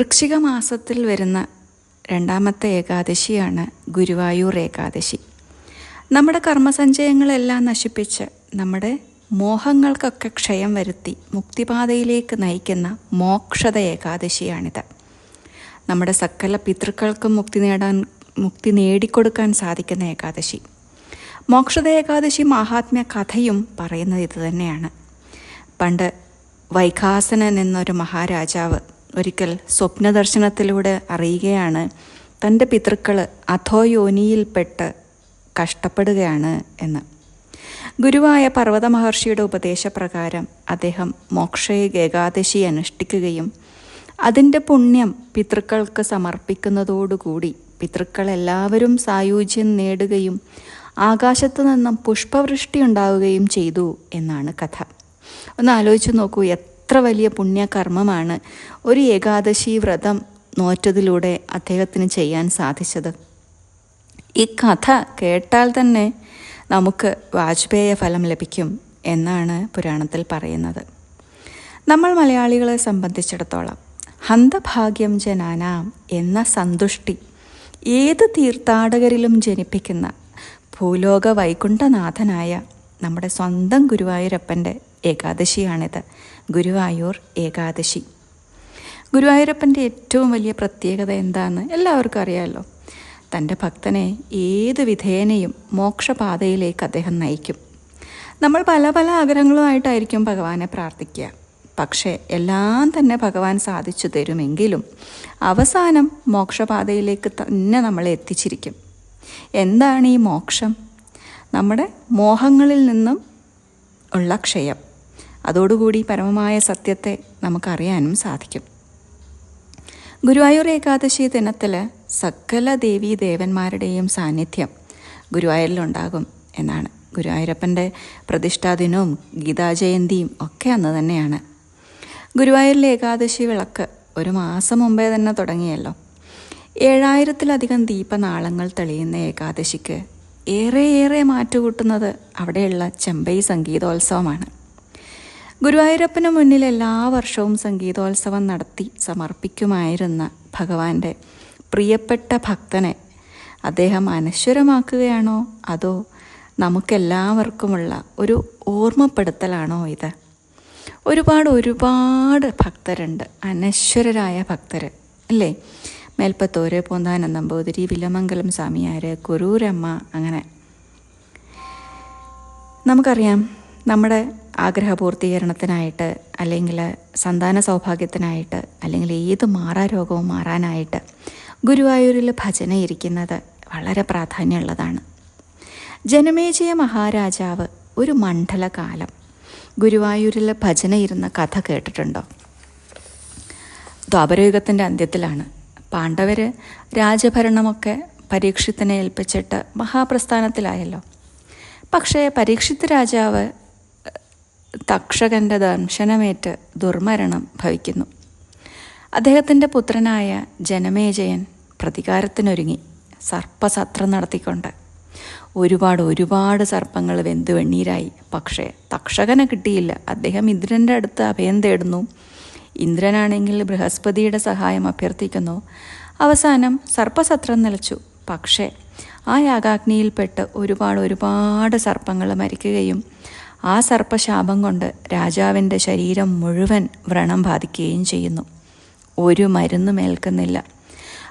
വൃശ്ചിക മാസത്തിൽ വരുന്ന രണ്ടാമത്തെ ഏകാദശിയാണ് ഗുരുവായൂർ ഏകാദശി. നമ്മുടെ കർമ്മസഞ്ചയങ്ങളെല്ലാം നശിപ്പിച്ച് നമ്മുടെ മോഹങ്ങൾക്കൊക്കെ ക്ഷയം വരുത്തി മുക്തിപാതയിലേക്ക് നയിക്കുന്ന മോക്ഷത ഏകാദശിയാണിത്. നമ്മുടെ സകല പിതൃക്കൾക്കും മുക്തി നേടാൻ മുക്തി നേടിക്കൊടുക്കാൻ സാധിക്കുന്ന ഏകാദശി. മോക്ഷത ഏകാദശി മഹാത്മ്യ കഥയും പറയുന്നത് ഇതുതന്നെയാണ് പണ്ട് വൈഖാസനൻ എന്നൊരു മഹാരാജാവ് ഒരിക്കൽ സ്വപ്നദർശനത്തിലൂടെ അറിയുകയാണ്. തന്റെ പിതൃക്കൾ അധോയോനിയിൽപ്പെട്ട് കഷ്ടപ്പെടുകയാണ് എന്ന്. ഗുരുവായ പർവത മഹർഷിയുടെ ഉപദേശപ്രകാരം അദ്ദേഹം മോക്ഷയെ ഏകാദശി അനുഷ്ഠിക്കുകയും അതിന്റെ പുണ്യം പിതൃക്കൾക്ക് സമർപ്പിക്കുന്നതോടുകൂടി പിതൃക്കളെല്ലാവരും സായുജ്യം നേടുകയും ആകാശത്തു നിന്നും പുഷ്പവൃഷ്ടി ഉണ്ടാവുകയും ചെയ്തു എന്നാണ് കഥ. ഒന്ന് ആലോചിച്ച് നോക്കൂ എത്ര വലിയ പുണ്യകർമ്മമാണ് ഒരു ഏകാദശി വ്രതം നോറ്റതിലൂടെ അദ്ദേഹത്തിന് ചെയ്യാൻ സാധിച്ചത്. ഈ കഥ കേട്ടാൽ തന്നെ നമുക്ക് വാജ്പേയ ഫലം ലഭിക്കും എന്നാണ് പുരാണത്തിൽ പറയുന്നത്. നമ്മൾ മലയാളികളെ സംബന്ധിച്ചിടത്തോളം ഹന്തഭാഗ്യം ജനാനാം എന്ന സന്തുഷ്ടി ഏത് തീർത്ഥാടകരിലും ജനിപ്പിക്കുന്ന ഭൂലോക വൈകുണ്ഠനാഥനായ നമ്മുടെ സ്വന്തം ഗുരുവായൂരപ്പന്റെ ഏകാദശിയാണിത് ഗുരുവായൂർ ഏകാദശി. ഗുരുവായൂരപ്പന്റെ ഏറ്റവും വലിയ പ്രത്യേകത എന്താണെന്ന് എല്ലാവർക്കും അറിയാമല്ലോ തന്റെ ഭക്തനെ ഏത് വിധേനയും മോക്ഷപാതയിലേക്ക് അദ്ദേഹം നയിക്കും. നമ്മൾ പല പല ആഗ്രഹങ്ങളുമായിട്ടായിരിക്കും ഭഗവാനെ പ്രാർത്ഥിക്കുക. പക്ഷേ എല്ലാം തന്നെ ഭഗവാൻ സാധിച്ചു തരുമെങ്കിലും അവസാനം മോക്ഷപാതയിലേക്ക് തന്നെ നമ്മളെ എത്തിച്ചിരിക്കും. എന്താണ് ഈ മോക്ഷം? നമ്മുടെ മോഹങ്ങളിൽ നിന്നും ഉള്ള ക്ഷയം. അതോടുകൂടി പരമമായ സത്യത്തെ നമുക്കറിയാനും സാധിക്കും. ഗുരുവായൂർ ഏകാദശി ദിനത്തിൽ സകല ദേവീ ദേവന്മാരുടെയും സാന്നിധ്യം ഗുരുവായൂരിലുണ്ടാകും എന്നാണ്. ഗുരുവായൂരപ്പന്റെ പ്രതിഷ്ഠാ ദിനവും ഗീതാജയന്തിയും ഒക്കെ അന്ന് തന്നെയാണ്. ഗുരുവായൂരിലെ ഏകാദശി വിളക്ക് ഒരു മാസം മുമ്പേ തന്നെ തുടങ്ങിയല്ലോ. ഏഴായിരത്തിലധികം ദീപനാളങ്ങൾ തെളിയുന്ന ഏകാദശിക്ക് ഏറെ ഏറെ മാറ്റുകൂട്ടുന്നത് അവിടെയുള്ള ചെമ്പൈ സംഗീതോത്സവമാണ്. ഗുരുവായൂരപ്പന് മുന്നിൽ എല്ലാ വർഷവും സംഗീതോത്സവം നടത്തി സമർപ്പിക്കുമായിരുന്ന ഭഗവാന്റെ പ്രിയപ്പെട്ട ഭക്തനെ അദ്ദേഹം അനശ്വരമാക്കുകയാണോ? അതോ നമുക്കെല്ലാവർക്കുമുള്ള ഒരു ഓർമ്മപ്പെടുത്തലാണോ ഇത്? ഒരുപാട് ഒരുപാട് ഭക്തരുണ്ട്. അനശ്വരരായ ഭക്തർ അല്ലേ? മേൽപ്പത്തോര് പൂന്താനം നമ്പൂതിരി വിലമംഗലം സ്വാമിയാർ കുരൂരമ്മ അങ്ങനെ. നമുക്കറിയാം നമ്മുടെ ആഗ്രഹപൂർത്തീകരണത്തിനായിട്ട് അല്ലെങ്കിൽ സന്താന സൗഭാഗ്യത്തിനായിട്ട് അല്ലെങ്കിൽ ഏത് മാറാരോഗവും മാറാനായിട്ട് ഗുരുവായൂരിൽ ഭജന ഇരിക്കുന്നത് വളരെ പ്രാധാന്യമുള്ളതാണ്. ജനമേജയ മഹാരാജാവ് ഒരു മണ്ഡലകാലം ഗുരുവായൂരിൽ ഭജന ഇരുന്ന കഥ കേട്ടിട്ടുണ്ടോ? ദ്വാപരയുഗത്തിന്റെ അന്ത്യത്തിലാണ്. പാണ്ഡവർ രാജഭരണമൊക്കെ പരീക്ഷിത്തിനെ ഏൽപ്പിച്ചിട്ട് മഹാപ്രസ്ഥാനത്തിലായല്ലോ. പക്ഷേ പരീക്ഷിത് രാജാവ് തക്ഷകന്റെ ദംശനമേറ്റ് ദുർമരണം ഭവിക്കുന്നു. അദ്ദേഹത്തിന്റെ പുത്രനായ ജനമേജയൻ പ്രതികാരത്തിനൊരുങ്ങി. സർപ്പസത്രം നടത്തിക്കൊണ്ട് ഒരുപാട് ഒരുപാട് സർപ്പങ്ങൾ വെന്ത് വെണ്ണീരായി. പക്ഷേ തക്ഷകനെ കിട്ടിയില്ല. അദ്ദേഹം ഇന്ദ്രന്റെ അടുത്ത് അഭയം തേടുന്നു. ഇന്ദ്രനാണെങ്കിൽ ബൃഹസ്പതിയുടെ സഹായം അഭ്യർത്ഥിക്കുന്നു. അവസാനം സർപ്പസത്രം നിലച്ചു. പക്ഷേ ആ യാഗാഗ്നിയിൽപ്പെട്ട് ഒരുപാട് ഒരുപാട് സർപ്പങ്ങൾ മരിക്കുകയും ആ സർപ്പശാപം കൊണ്ട് രാജാവിന്റെ ശരീരം മുഴുവൻ വ്രണം ബാധിക്കുകയും ചെയ്യുന്നു. ഒരു മരുന്നും ഏൽക്കുന്നില്ല.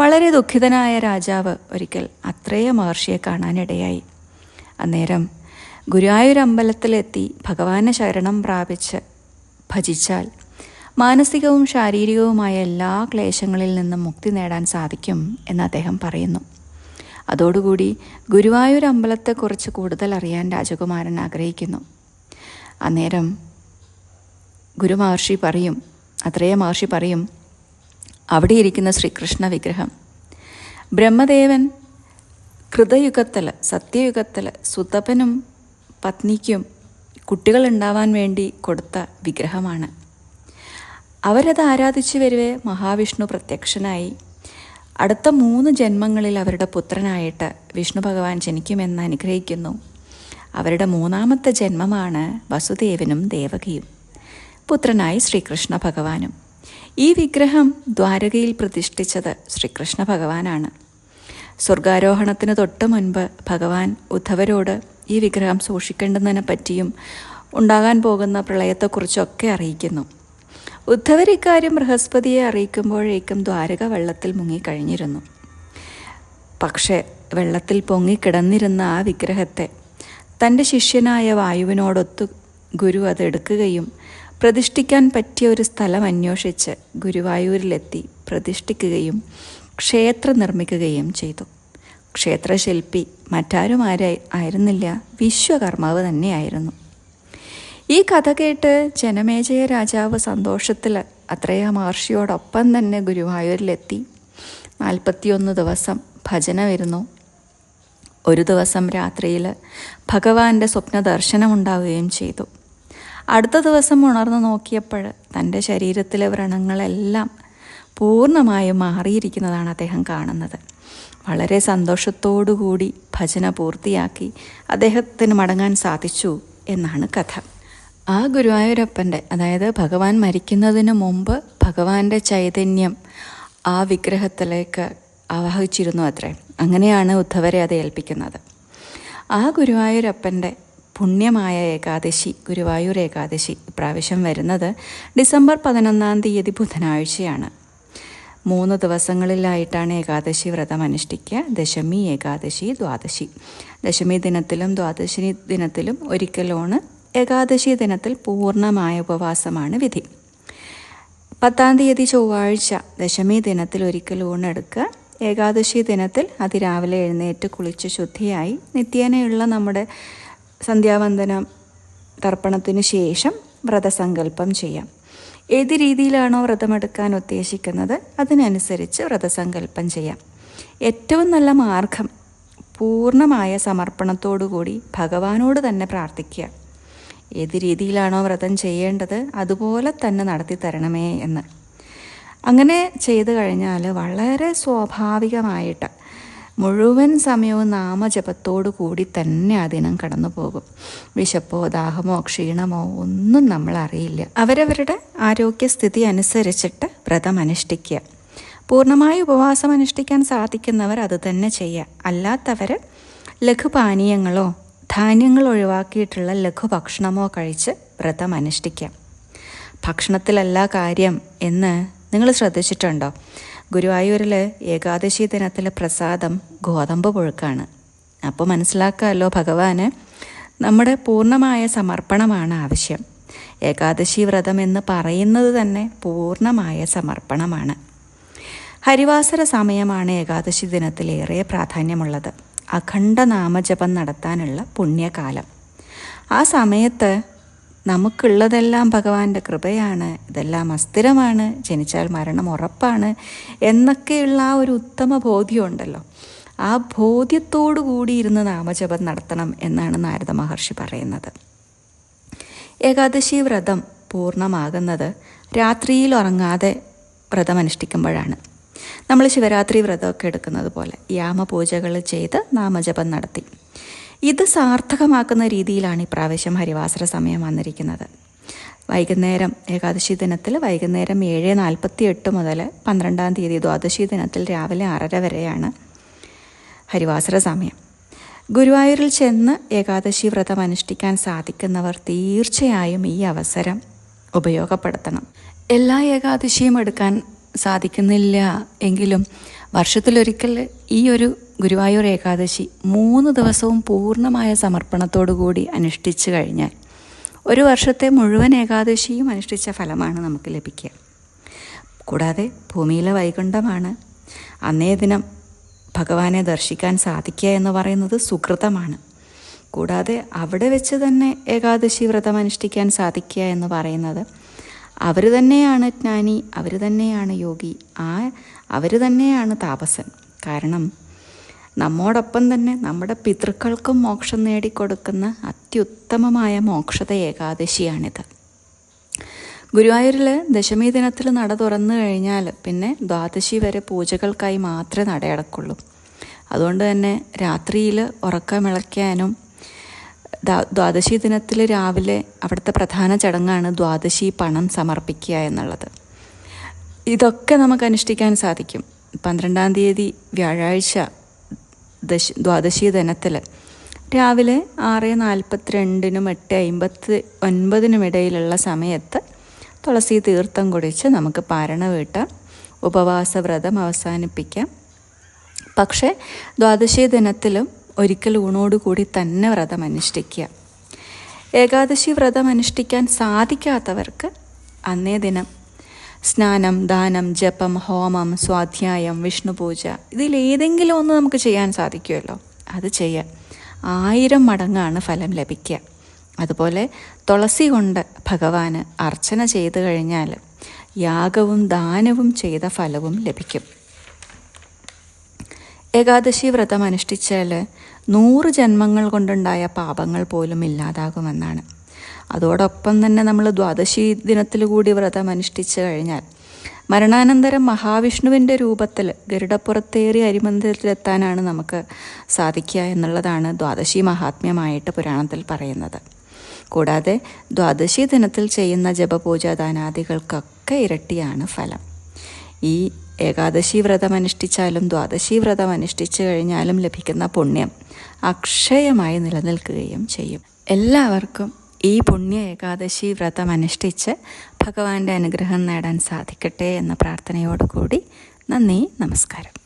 വളരെ ദുഃഖിതനായ രാജാവ് ഒരിക്കൽ അത്രയ മഹർഷിയെ കാണാനിടയായി. അന്നേരം ഗുരുവായൂർ അമ്പലത്തിലെത്തി ഭഗവാനെ ശരണം പ്രാപിച്ച് ഭജിച്ചാൽ മാനസികവും ശാരീരികവുമായ എല്ലാ ക്ലേശങ്ങളിൽ നിന്നും മുക്തി നേടാൻ സാധിക്കും എന്ന് അദ്ദേഹം പറയുന്നു. അതോടുകൂടി ഗുരുവായൂർ അമ്പലത്തെക്കുറിച്ച് കൂടുതൽ അറിയാൻ രാജകുമാരൻ ആഗ്രഹിക്കുന്നു. അന്നേരം ഗുരുമഹർഷി പറയും അത്രയ മഹർഷി പറയും അവിടെ ഇരിക്കുന്ന ശ്രീകൃഷ്ണ വിഗ്രഹം. ബ്രഹ്മദേവൻ കൃതയുഗത്തിൽ സത്യയുഗത്തിൽ സുതപനും പത്നിക്കും കുട്ടികൾ ഉണ്ടാവാൻ വേണ്ടി കൊടുത്ത വിഗ്രഹമാണ്. അവരത് ആരാധിച്ചു വരുവേ? മഹാവിഷ്ണു പ്രത്യക്ഷനായി. അടുത്ത മൂന്ന് ജന്മങ്ങളിൽ അവരുടെ പുത്രനായിട്ട് വിഷ്ണു ഭഗവാൻ ജനിക്കുമെന്ന് അനുഗ്രഹിക്കുന്നു. അവരുടെ മൂന്നാമത്തെ ജന്മമാണ് വസുദേവനും ദേവകിയും. പുത്രനായി ശ്രീകൃഷ്ണ ഭഗവാനും. ഈ വിഗ്രഹം ദ്വാരകയിൽ പ്രതിഷ്ഠിച്ചത് ശ്രീകൃഷ്ണ ഭഗവാനാണ്. സ്വർഗാരോഹണത്തിന് തൊട്ട് മുൻപ് ഭഗവാൻ ഉദ്ധവരോട് ഈ വിഗ്രഹം സൂക്ഷിക്കേണ്ടതിനെ പറ്റിയും ഉണ്ടാകാൻ പോകുന്ന പ്രളയത്തെക്കുറിച്ചൊക്കെ അറിയിക്കുന്നു. ഉദ്ധവർ ഇക്കാര്യം ബൃഹസ്പതിയെ അറിയിക്കുമ്പോഴേക്കും ദ്വാരക വെള്ളത്തിൽ മുങ്ങിക്കഴിഞ്ഞിരുന്നു. പക്ഷേ വെള്ളത്തിൽ പൊങ്ങിക്കിടന്നിരുന്ന ആ വിഗ്രഹത്തെ തന്റെ ശിഷ്യനായ വായുവിനോടൊത്തു ഗുരു അതെടുക്കുകയും പ്രതിഷ്ഠിക്കാൻ പറ്റിയ ഒരു സ്ഥലം അന്വേഷിച്ച് ഗുരുവായൂരിലെത്തി പ്രതിഷ്ഠിക്കുകയും ക്ഷേത്രം നിർമ്മിക്കുകയും ചെയ്തു. ക്ഷേത്രശില്പി മറ്റാരും ആരായി ആയിരുന്നില്ല വിശ്വകർമാവ് തന്നെയായിരുന്നു. ഈ കഥ കേട്ട് ജനമേജയ രാജാവ് സന്തോഷത്തിൽ അത്രയ മഹർഷിയോടൊപ്പം തന്നെ ഗുരുവായൂരിലെത്തി. നാൽപ്പത്തിയൊന്ന് ദിവസം ഭജന വരുന്നു. ഒരു ദിവസം രാത്രിയിൽ ഭഗവാന്റെ സ്വപ്ന ദർശനമുണ്ടാവുകയും ചെയ്തു. അടുത്ത ദിവസം ഉണർന്നു നോക്കിയപ്പോൾ തന്റെ ശരീരത്തിലെ വ്രണങ്ങളെല്ലാം പൂർണമായും മാറിയിരിക്കുന്നതാണ് അദ്ദേഹം കാണുന്നത്. വളരെ സന്തോഷത്തോടുകൂടി ഭജന പൂർത്തിയാക്കി അദ്ദേഹത്തിന് മടങ്ങാൻ സാധിച്ചു എന്നാണ് കഥ. ആ ഗുരുവായൂരപ്പന്റെ അതായത് ഭഗവാൻ മരിക്കുന്നതിന് മുമ്പ് ഭഗവാന്റെ ചൈതന്യം ആ വിഗ്രഹത്തിലേക്ക് ആവാഹിച്ചിരുന്നു അത്രേ അങ്ങനെയാണ് ഉദ്ധവരെ അത് ഏൽപ്പിക്കുന്നത്. ആ ഗുരുവായൂരപ്പന്റെ പുണ്യമായ ഏകാദശി ഗുരുവായൂർ ഏകാദശി ഇപ്രാവശ്യം വരുന്നത് ഡിസംബർ പതിനൊന്നാം തീയതി ബുധനാഴ്ചയാണ്. മൂന്ന് ദിവസങ്ങളിലായിട്ടാണ് ഏകാദശി വ്രതം അനുഷ്ഠിക്കുക. ദശമി ഏകാദശി ദ്വാദശി. ദശമി ദിനത്തിലും ദ്വാദശി ദിനത്തിലും ഒരിക്കലാണ് ഏകാദശി ദിനത്തിൽ പൂർണമായ ഉപവാസമാണ് വിധി. പത്താം തീയതി ചൊവ്വാഴ്ച ദശമി ദിനത്തിൽ ഒരിക്കൽ ഊണെടുക്കുക ഏകാദശി ദിനത്തിൽ അതിരാവിലെ എഴുന്നേറ്റ് കുളിച്ച് ശുദ്ധിയായി നിത്യേനയുള്ള നമ്മുടെ സന്ധ്യാവന്ദനം തർപ്പണത്തിന് ശേഷം വ്രതസങ്കല്പം ചെയ്യാം. ഏത് രീതിയിലാണോ വ്രതമെടുക്കാൻ ഉദ്ദേശിക്കുന്നത് അതിനനുസരിച്ച് വ്രതസങ്കല്പം ചെയ്യാം. ഏറ്റവും നല്ല മാർഗം പൂർണമായ സമർപ്പണത്തോടുകൂടി ഭഗവാനോട് തന്നെ പ്രാർത്ഥിക്കുക. ഏത് രീതിയിലാണോ വ്രതം ചെയ്യേണ്ടത് അതുപോലെ തന്നെ നടത്തി തരണമേ എന്ന്. അങ്ങനെ ചെയ്തു കഴിഞ്ഞാൽ വളരെ സ്വാഭാവികമായിട്ട് മുഴുവൻ സമയവും നാമജപത്തോടു കൂടി തന്നെ ആ ദിനം കടന്നു പോകും. വിശപ്പോ ദാഹമോ ക്ഷീണമോ ഒന്നും നമ്മൾ അറിയില്ല അവരവരുടെ ആരോഗ്യസ്ഥിതി അനുസരിച്ചിട്ട് വ്രതം അനുഷ്ഠിക്കുക. പൂർണമായി ഉപവാസം അനുഷ്ഠിക്കാൻ സാധിക്കുന്നവർ അത് തന്നെ ചെയ്യുക. അല്ലാത്തവർ ലഘുപാനീയങ്ങളോ ധാന്യങ്ങൾ ഒഴിവാക്കിയിട്ടുള്ള ലഘുഭക്ഷണമോ കഴിച്ച് വ്രതം അനുഷ്ഠിക്കാം ഭക്ഷണത്തിലല്ല കാര്യം എന്ന് നിങ്ങൾ ശ്രദ്ധിച്ചിട്ടുണ്ടോ? ഗുരുവായൂരിൽ ഏകാദശി ദിനത്തിലെ പ്രസാദം ഗോതമ്പ് പുഴുക്കാണ്. അപ്പോൾ മനസ്സിലാക്കാമല്ലോ ഭഗവാന്? നമ്മുടെ പൂർണമായ സമർപ്പണമാണ് ആവശ്യം. ഏകാദശി വ്രതം എന്ന് പറയുന്നത് തന്നെ പൂർണമായ സമർപ്പണമാണ്. ഹരിവാസര സമയമാണ് ഏകാദശി ദിനത്തിലേറെ പ്രാധാന്യമുള്ളത്. അഖണ്ഡ നാമജപം നടത്താനുള്ള പുണ്യകാലം. ആ സമയത്ത് നമുക്കുള്ളതെല്ലാം ഭഗവാന്റെ കൃപയാണ് ഇതെല്ലാം അസ്ഥിരമാണ് ജനിച്ചാൽ മരണം ഉറപ്പാണ് എന്നൊക്കെയുള്ള ആ ഒരു ഉത്തമ ബോധ്യമുണ്ടല്ലോ. ആ ബോധ്യത്തോടു കൂടി ഇരുന്ന് നാമജപം നടത്തണം എന്നാണ് നാരദ മഹർഷി പറയുന്നത്. ഏകാദശി വ്രതം പൂർണമാകുന്നത് രാത്രിയിൽ ഉറങ്ങാതെ വ്രതം അനുഷ്ഠിക്കുമ്പോഴാണ് നമ്മൾ ശിവരാത്രി വ്രതമൊക്കെ എടുക്കുന്നത് പോലെ യാമപൂജകൾ ചെയ്ത് നാമജപം നടത്തി. ഇത് സാർത്ഥകമാക്കുന്ന രീതിയിലാണ് ഇപ്രാവശ്യം ഹരിവാസര സമയം വന്നിരിക്കുന്നത്. വൈകുന്നേരം ഏകാദശി ദിനത്തിൽ വൈകുന്നേരം ഏഴ് നാൽപ്പത്തി എട്ട് മുതൽ പന്ത്രണ്ടാം തീയതി ദ്വാദശി ദിനത്തിൽ രാവിലെ ആറര വരെയാണ് ഹരിവാസര സമയം. ഗുരുവായൂരിൽ ചെന്ന് ഏകാദശി വ്രതം അനുഷ്ഠിക്കാൻ സാധിക്കുന്നവർ തീർച്ചയായും ഈ അവസരം ഉപയോഗപ്പെടുത്തണം. എല്ലാ ഏകാദശിയും എടുക്കാൻ സാധിക്കുന്നില്ല എങ്കിലും വർഷത്തിലൊരിക്കൽ ഈ ഒരു ഗുരുവായൂർ ഏകാദശി മൂന്ന് ദിവസവും പൂർണമായ സമർപ്പണത്തോടു കൂടി അനുഷ്ഠിച്ചു കഴിഞ്ഞാൽ ഒരു വർഷത്തെ മുഴുവൻ ഏകാദശിയും അനുഷ്ഠിച്ച ഫലമാണ് നമുക്ക് ലഭിക്കുക. കൂടാതെ ഭൂമിയിലെ വൈകുണ്ഠമാണ്. അന്നേ ദിനം ഭഗവാനെ ദർശിക്കാൻ സാധിക്കുക എന്ന് പറയുന്നത് സുഹൃതമാണ് കൂടാതെ അവിടെ വെച്ച് തന്നെ ഏകാദശി വ്രതം അനുഷ്ഠിക്കാൻ സാധിക്കുക എന്ന് പറയുന്നത് അവർ തന്നെയാണ് ജ്ഞാനി അവർ തന്നെയാണ് യോഗി ആ അവർ തന്നെയാണ് താപസൻ. കാരണം നമ്മോടൊപ്പം തന്നെ നമ്മുടെ പിതൃക്കൾക്കും മോക്ഷം നേടിക്കൊടുക്കുന്ന അത്യുത്തമമായ മോക്ഷത ഏകാദശിയാണിത്. ഗുരുവായൂരിൽ ദശമി ദിനത്തിൽ നട തുറന്നു കഴിഞ്ഞാൽ പിന്നെ ദ്വാദശി വരെ പൂജകൾക്കായി മാത്രമേ നടയടക്കുള്ളൂ. അതുകൊണ്ട് തന്നെ രാത്രിയിൽ ഉറക്കമിളയ്ക്കാനും ദ്വാദശി ദിനത്തിൽ രാവിലെ അവിടുത്തെ പ്രധാന ചടങ്ങാണ് ദ്വാദശി പണം സമർപ്പിക്കുക എന്നുള്ളത്. ഇതൊക്കെ നമുക്ക് അനുഷ്ഠിക്കാൻ സാധിക്കും. പന്ത്രണ്ടാം തീയതി വ്യാഴാഴ്ച ദശ ദ്വാദശി ദിനത്തിൽ രാവിലെ ആറ് നാൽപ്പത്തിരണ്ടിനും എട്ട് അമ്പത്തി ഒൻപതിനും ഇടയിലുള്ള സമയത്ത് തുളസി തീർത്ഥം കുടിച്ച് നമുക്ക് പാരണ വീട്ടാം ഉപവാസ വ്രതം അവസാനിപ്പിക്കാം. പക്ഷേ ദ്വാദശി ദിനത്തിലും ഒരിക്കൽ ഊണോടുകൂടി തന്നെ വ്രതം അനുഷ്ഠിക്കുക. ഏകാദശി വ്രതം അനുഷ്ഠിക്കാൻ സാധിക്കാത്തവർക്ക് അന്നേ ദിനം സ്നാനം ദാനം ജപം ഹോമം സ്വാധ്യായം വിഷ്ണുപൂജ ഇതിലേതെങ്കിലും ഒന്ന് നമുക്ക് ചെയ്യാൻ സാധിക്കുമല്ലോ. അത് ചെയ്യാം ആയിരം മടങ്ങാണ് ഫലം ലഭിക്കുക. അതുപോലെ തുളസി കൊണ്ട് ഭഗവാന് അർച്ചന ചെയ്തു കഴിഞ്ഞാൽ യാഗവും ദാനവും ചെയ്ത ഫലവും ലഭിക്കും. ഏകാദശി വ്രതം അനുഷ്ഠിച്ചാൽ നൂറ് ജന്മങ്ങൾ കൊണ്ടുണ്ടായ പാപങ്ങൾ പോലും ഇല്ലാതാകുമെന്നാണ്. അതോടൊപ്പം തന്നെ നമ്മൾ ദ്വാദശി ദിനത്തിൽ കൂടി വ്രതം അനുഷ്ഠിച്ചു കഴിഞ്ഞാൽ മരണാനന്തരം മഹാവിഷ്ണുവിന്റെ രൂപത്തിൽ ഗരുഡപ്പുറത്തേറി അരിമന്ദിരത്തിലെത്താനാണ് നമുക്ക് സാധിക്കുക എന്നുള്ളതാണ് ദ്വാദശി മഹാത്മ്യമായിട്ട് പുരാണത്തിൽ പറയുന്നത്. കൂടാതെ ദ്വാദശി ദിനത്തിൽ ചെയ്യുന്ന ജപപൂജ ദാനാദികൾക്കൊക്കെ ഇരട്ടിയാണ് ഫലം. ഈ ഏകാദശി വ്രതം അനുഷ്ഠിച്ചാലും ദ്വാദശി വ്രതം അനുഷ്ഠിച്ചു കഴിഞ്ഞാലും ലഭിക്കുന്ന പുണ്യം അക്ഷയമായി നിലനിൽക്കുകയും ചെയ്യും. എല്ലാവർക്കും ഈ പുണ്യ ഏകാദശി വ്രതം അനുഷ്ഠിച്ച് ഭഗവാന്റെ അനുഗ്രഹം നേടാൻ സാധിക്കട്ടെ എന്ന പ്രാർത്ഥനയോടുകൂടി നന്ദി നമസ്കാരം.